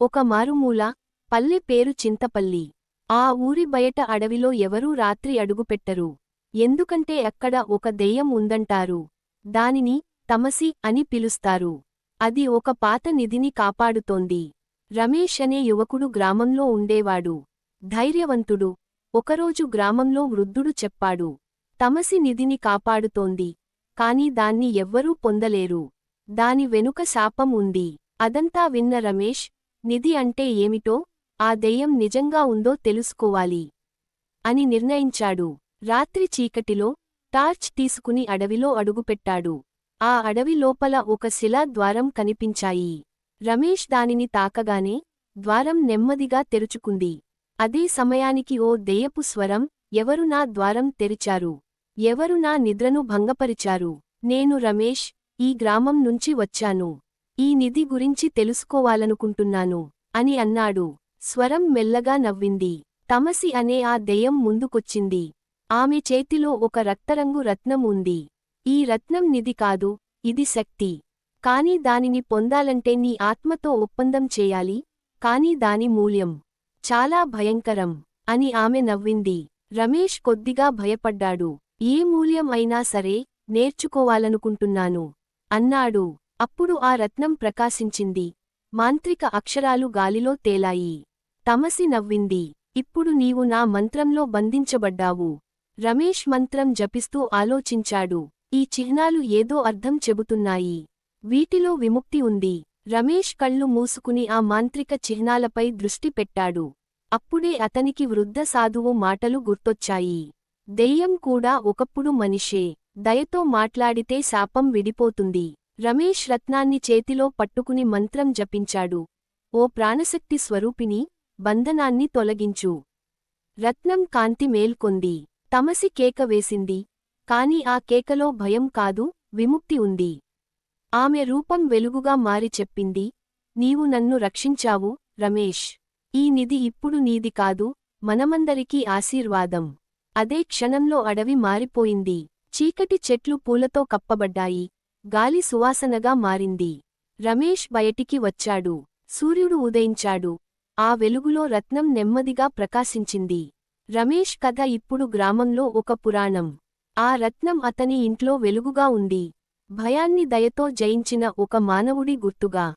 ఒక మారుమూల పల్లె పేరు చింతపల్లి. ఆ ఊరి బయట అడవిలో ఎవరూ రాత్రి అడుగుపెట్టరు. ఎందుకంటే అక్కడ ఒక దెయ్యం ఉందంటారు. దానిని తమసి అని పిలుస్తారు. అది ఒక పాత నిధిని కాపాడుతోంది. రమేష్ అనే యువకుడు గ్రామంలో ఉండేవాడు. ధైర్యవంతుడు. ఒకరోజు గ్రామంలో వృద్ధుడు చెప్పాడు. తమసి నిధిని కాపాడుతోంది. కాని దాన్ని ఎవ్వరూ పొందలేరు. దాని వెనుక శాపం ఉంది. అదంతా విన్న రమేష్ నిధి అంటే ఏమిటో ఆ దెయ్యం నిజంగా ఉందో తెలుసుకోవాలి. అని నిర్ణయించాడు. రాత్రి చీకటిలో టార్చ్ తీసుకుని అడవిలో అడుగుపెట్టాడు. ఆ అడవి లోపల ఒక శిలా ద్వారం కనిపించాయి. రమేష్ దానిని తాకగానే ద్వారం నెమ్మదిగా తెరుచుకుంది. అదే సమయానికి ఓ దెయ్యపు స్వరం ఎవరు నా ద్వారం తెరిచారు? ఎవరు నా నిద్రను భంగపరిచారు? నేను రమేష్ ఈ గ్రామం నుంచి వచ్చాను. ఈ నిధి గురించి తెలుసుకోవాలనుకుంటున్నాను అని అన్నాడు. స్వరం మెల్లగా నవ్వింది. తమసి అనే ఆ దెయ్యం ముందుకొచ్చింది. ఆమె చేతిలో ఒక రక్తరంగు రత్నం ఉంది. ఈ రత్నం నిధి కాదు ఇది శక్తి. కాని దానిని పొందాలంటే నీ ఆత్మతో ఒప్పందం చేయాలి కాని దాని మూల్యం చాలా భయంకరం అని ఆమె నవ్వింది. రమేష్ కొద్దిగా భయపడ్డాడు. ఏ మూల్యం అయినా సరే నేర్చుకోవాలనుకుంటున్నాను అన్నాడు. అప్పుడు ఆ రత్నం ప్రకాశించింది. మాంత్రిక అక్షరాలు గాలిలో తేలాయి. తమసి నవ్వింది. ఇప్పుడు నీవు నా మంత్రంలో బంధించబడ్డావు. రమేష్ మంత్రం జపిస్తూ ఆలోచించాడు. ఈ చిహ్నాలు ఏదో అర్థం చెబుతున్నాయి. వీటిలో విముక్తి ఉంది. రమేష్ కళ్ళు మూసుకుని ఆ మాంత్రిక చిహ్నాలపై దృష్టి పెట్టాడు. అప్పుడే అతనికి వృద్ధ సాధువు మాటలు గుర్తొచ్చాయి. దెయ్యం కూడా ఒకప్పుడు మనిషే. దయతో మాట్లాడితే శాపం విడిపోతుంది. రమేష్ రత్నాన్ని చేతిలో పట్టుకుని మంత్రం జపించాడు. ఓ ప్రాణశక్తి స్వరూపిని బంధనాన్ని తొలగించు. రత్నం కాంతి మేల్కొంది. తమసి కేక వేసింది. కాని ఆ కేకలో భయం కాదు విముక్తి ఉంది. ఆమె రూపం వెలుగుగా మారి చెప్పింది. నీవు నన్ను రక్షించావు రమేష్. ఈ నిధి ఇప్పుడు నీది కాదు మనమందరికీ ఆశీర్వాదం. అదే క్షణంలో అడవి మారిపోయింది. చీకటి చెట్లు పూలతో కప్పబడ్డాయి. గాలి సువాసనగా మారింది. రమేష్ బయటికి వచ్చాడు. సూర్యుడు ఉదయించాడు. ఆ వెలుగులో రత్నం నెమ్మదిగా ప్రకాశించింది. రమేష్ కథ ఇప్పుడు గ్రామంలో ఒక పురాణం. ఆ రత్నం అతని ఇంట్లో వెలుగుగా ఉంది. భయాన్ని దయతో జయించిన ఒక మానవుడి గుర్తుగా